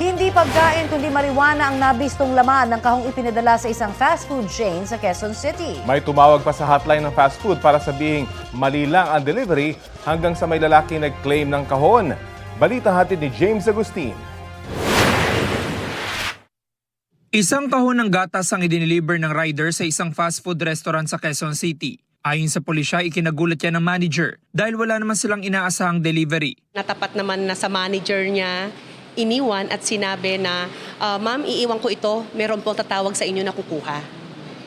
Hindi pagkain kundi marijuana ang nabistong laman ng kahong ipinadala sa isang fast food chain sa Quezon City. May tumawag pa sa hotline ng fast food para sabihing mali lang ang delivery hanggang sa may lalaki nag-claim ng kahon. Balita hatid ni James Agustin. Isang kahon ng gatas ang idiniliver ng rider sa isang fast food restaurant sa Quezon City. Ayon sa pulisya, ikinagulat yan ng manager dahil wala naman silang inaasahang delivery. Natapat naman na sa manager niya, iniwan at sinabi na, "Ah, ma'am, iiwan ko ito, meron pong tatawag sa inyo na kukuha.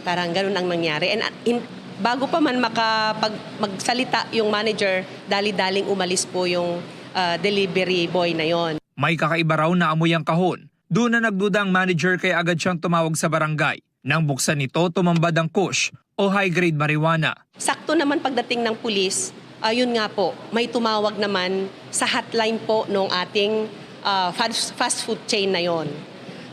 Parang ganun ang nangyari. And ah, in- bago pa man makapag, magsalita yung manager, dali-daling umalis po yung ah, delivery boy na yon. May kakaiba raw na amoy ang kahon. Doon na nagduda ang manager kaya agad siyang tumawag sa barangay. Nang buksan nito, tumambad ang kush o high-grade marijuana. Sakto naman pagdating ng pulis, ayun nga po, may tumawag naman sa hotline po nung ating ah, fast, food chain na yon.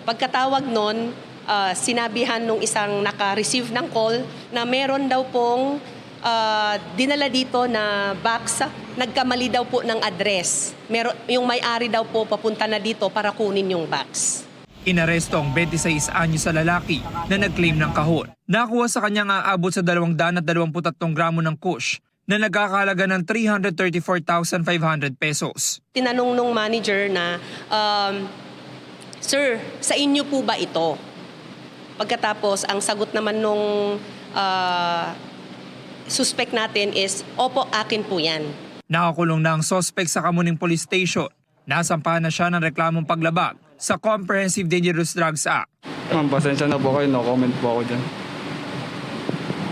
Pagkatawag nun, ah, sinabihan nung isang naka-receive ng call na meron daw pong ah, dinala dito na box, nagkamali daw po ng address. Meron, yung may-ari daw po papunta na dito para kunin yung box. Inaresto ang 26 anyo sa lalaki na nag-claim ng kahon. Nakuha sa kanya nga aabot sa 223 gramo ng kush na nagkakahalaga ng 334,500 pesos. tinanong nung manager na, um, Sir, sa inyo po ba ito? Pagkatapos, ang sagot naman nung ah, suspect natin is, Opo, akin po yan. Nakakulong na ang sospek sa Kamuning Police Station. Nasampahan na siya ng reklamong paglabag sa Comprehensive Dangerous Drugs Act. Ma'am, pasensya na po kayo. No comment po ako dyan.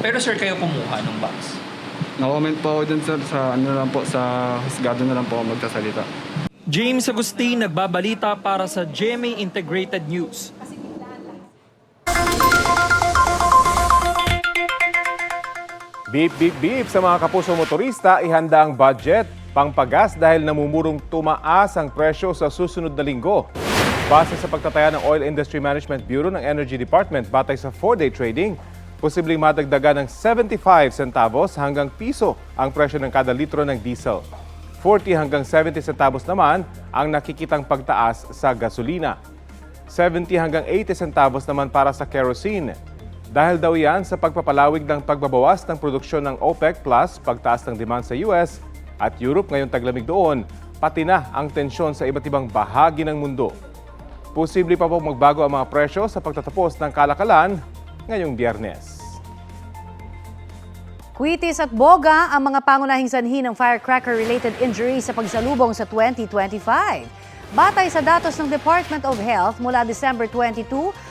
Pero sir, kayo kumuha ng box. No comment po ako dyan, sir. Sa ano lang po, sa husgado na lang po ako magsasalita. James Agustin nagbabalita para sa GMA Integrated News. Beep, beep, beep sa mga kapuso motorista, ihanda ang budget pangpagas dahil namumurong tumaas ang presyo sa susunod na linggo. Base sa pagtataya ng Oil Industry Management Bureau ng Energy Department batay sa 4-day trading, posibleng madagdagan ng 75 centavos hanggang piso ang presyo ng kada litro ng diesel. 40 hanggang 70 centavos naman ang nakikitang pagtaas sa gasolina. 70 hanggang 80 centavos naman para sa kerosene. Dahil daw yan sa pagpapalawig ng pagbabawas ng produksyon ng OPEC plus pagtaas ng demand sa US at Europe ngayong taglamig doon, pati na ang tensyon sa iba't ibang bahagi ng mundo. Posible pa po magbago ang mga presyo sa pagtatapos ng kalakalan ngayong biyernes. Quitis at boga ang mga pangunahing sanhi ng firecracker-related injuries sa pagsalubong sa 2025. Batay sa datos ng Department of Health mula December 22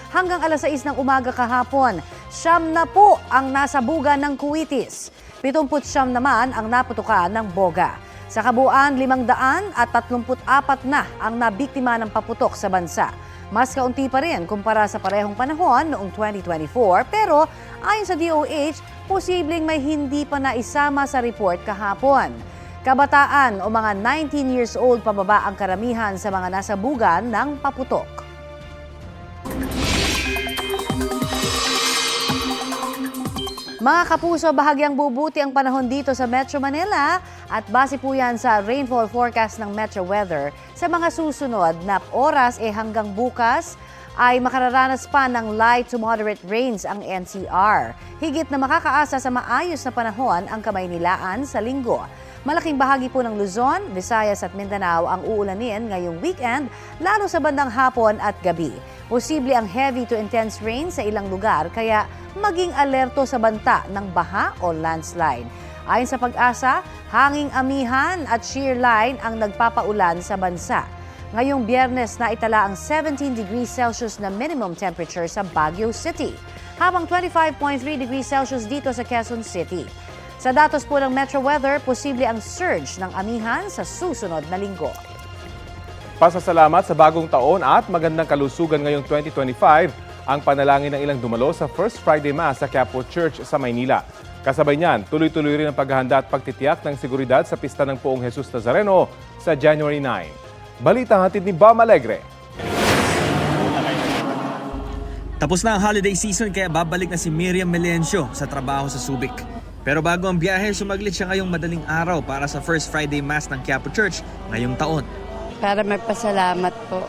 hanggang alas 6 ng umaga kahapon, siyam na po ang nasabugan ng kuwitis. 70 naman ang naputukan ng boga. Sa kabuuan, 500 at 34 na ang nabiktima ng paputok sa bansa. Mas kaunti pa rin kumpara sa parehong panahon noong 2024 pero ayon sa DOH, posibleng may hindi pa naisama sa report kahapon. Kabataan o mga 19 years old pababa ang karamihan sa mga nasabugan ng paputok. Mga kapuso, bahagyang bubuti ang panahon dito sa Metro Manila at base po yan sa rainfall forecast ng Metro Weather. Sa mga susunod na oras eh hanggang bukas ay makararanas pa ng light to moderate rains ang NCR. Higit na makakaasa sa maayos na panahon ang Kamaynilaan sa linggo. Malaking bahagi po ng Luzon, Visayas at Mindanao ang uulanin ngayong weekend, lalo sa bandang hapon at gabi. Posible ang heavy to intense rain sa ilang lugar kaya maging alerto sa banta ng baha o landslide. Ayon sa pag-asa, hanging amihan at shear line ang nagpapaulan sa bansa. Ngayong biyernes na itala ang 17 degrees Celsius na minimum temperature sa Baguio City, habang 25.3 degrees Celsius dito sa Quezon City. Sa datos po ng Metro Weather, posible ang surge ng amihan sa susunod na linggo. Pasasalamat sa bagong taon at magandang kalusugan ngayong 2025 ang panalangin ng ilang dumalo sa First Friday Mass sa Quiapo Church sa Maynila. Kasabay niyan, tuloy-tuloy rin ang paghahanda at pagtitiyak ng seguridad sa pista ng Poong Jesus Nazareno sa January 9. Balita hatid ni Bam Alegre. Tapos na ang holiday season kaya babalik na si Miriam Melencio sa trabaho sa Subic. Pero bago ang biyahe, sumaglit siya ngayong madaling araw para sa First Friday Mass ng Quiapo Church ngayong taon. para magpasalamat po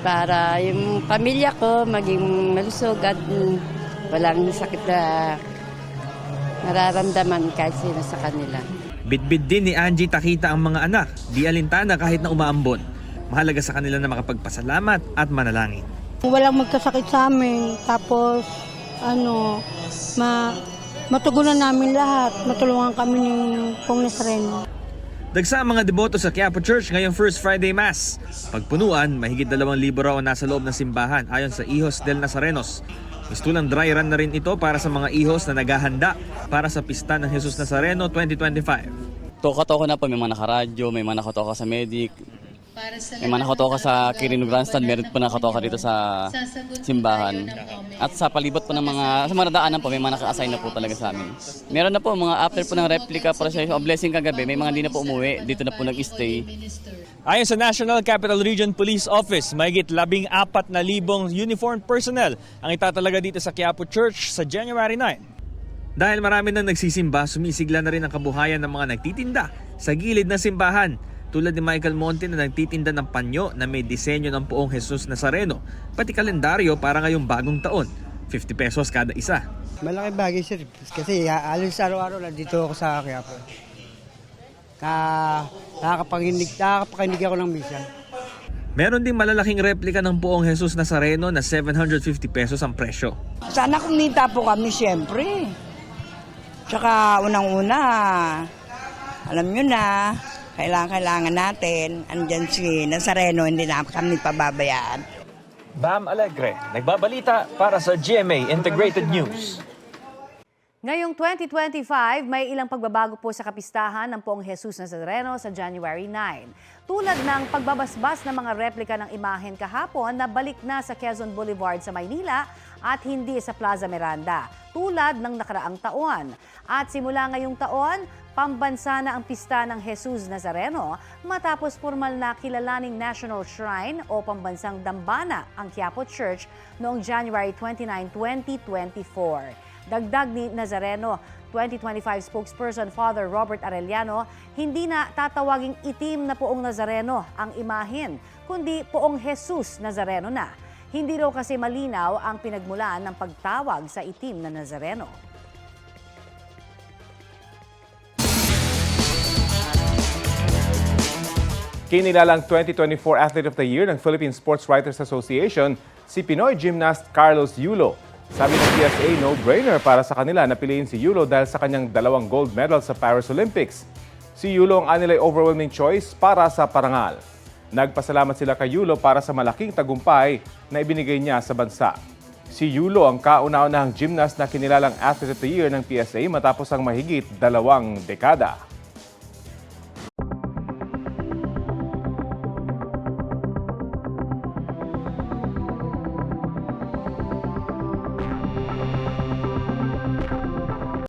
para yung pamilya ko maging malusog at walang sakit na nararamdaman kahit sino sa kanila. Bitbit din ni Angie Takita ang mga anak, di alintana kahit na umaambon. Mahalaga sa kanila na makapagpasalamat at manalangin. Walang magkasakit sa amin. Tapos, ano, ma matugunan namin lahat. Matulungan kami ng Pong Nazareno. Dagsa ang mga deboto sa Quiapo Church ngayong First Friday Mass. Pagpunuan, mahigit 2,000 raw ang nasa loob ng simbahan ayon sa Hijos del Nazarenos. Mistulang dry run na rin ito para sa mga ihos na naghahanda para sa pista ng Jesus Nazareno 2025. Toka-toka na po, may mga nakaradyo, may mga nakatoka sa medic, may mga nakatoka sa Kirino Grandstand, meron po nakatoka dito sa simbahan. At sa palibot po ng mga, sa mga daanan po, may mga naka-assign na po talaga sa amin. Meron na po mga after po ng replica procession o blessing kagabi, may mga hindi na po umuwi, dito na po nag-stay. Ayon sa National Capital Region Police Office, mahigit labing apat na libong uniformed personnel ang itatalaga dito sa Quiapo Church sa January 9. Dahil marami nang nagsisimba, sumisigla na rin ang kabuhayan ng mga nagtitinda sa gilid ng simbahan. Tulad ni Michael Monte na nagtitinda ng panyo na may disenyo ng poong Jesus Nazareno, pati kalendaryo para ngayong bagong taon. 50 pesos kada isa. Malaki bagay sir. Kasi alis araw-araw nandito ako sa Quiapo. Ka nakakapanginig, nakakapakinig ako ng misa. Meron ding malalaking replika ng poong Jesus Nazareno na 750 pesos ang presyo. Sana kumita po kami siyempre. Tsaka unang-una, alam nyo na, kailangan-kailangan natin, andyan si Nazareno, hindi na kami pababayaan. Bam Alegre, nagbabalita para sa GMA Integrated News. Ngayong 2025, may ilang pagbabago po sa kapistahan ng Poong Jesus Nazareno sa January 9. Tulad ng pagbabasbas ng mga replika ng imahen kahapon na balik na sa Quezon Boulevard sa Maynila at hindi sa Plaza Miranda, tulad ng nakaraang taon. At simula ngayong taon, pambansa na ang pista ng Jesus Nazareno matapos formal na kilalaning National Shrine o pambansang dambana ang Quiapo Church noong January 29, 2024. Dagdag ni Nazareno, 2025 spokesperson Father Robert Arellano, hindi na tatawaging itim na poong Nazareno ang imahin, kundi poong Jesus Nazareno na. Hindi raw kasi malinaw ang pinagmulan ng pagtawag sa itim na Nazareno. Kinilalang 2024 Athlete of the Year ng Philippine Sports Writers Association, si Pinoy gymnast Carlos Yulo. Sabi ng PSA, no-brainer para sa kanila na piliin si Yulo dahil sa kanyang dalawang gold medal sa Paris Olympics. Si Yulo ang anilay overwhelming choice para sa parangal. Nagpasalamat sila kay Yulo para sa malaking tagumpay na ibinigay niya sa bansa. Si Yulo ang kauna-unahang gymnast na kinilalang Athlete of the Year ng PSA matapos ang mahigit dalawang dekada.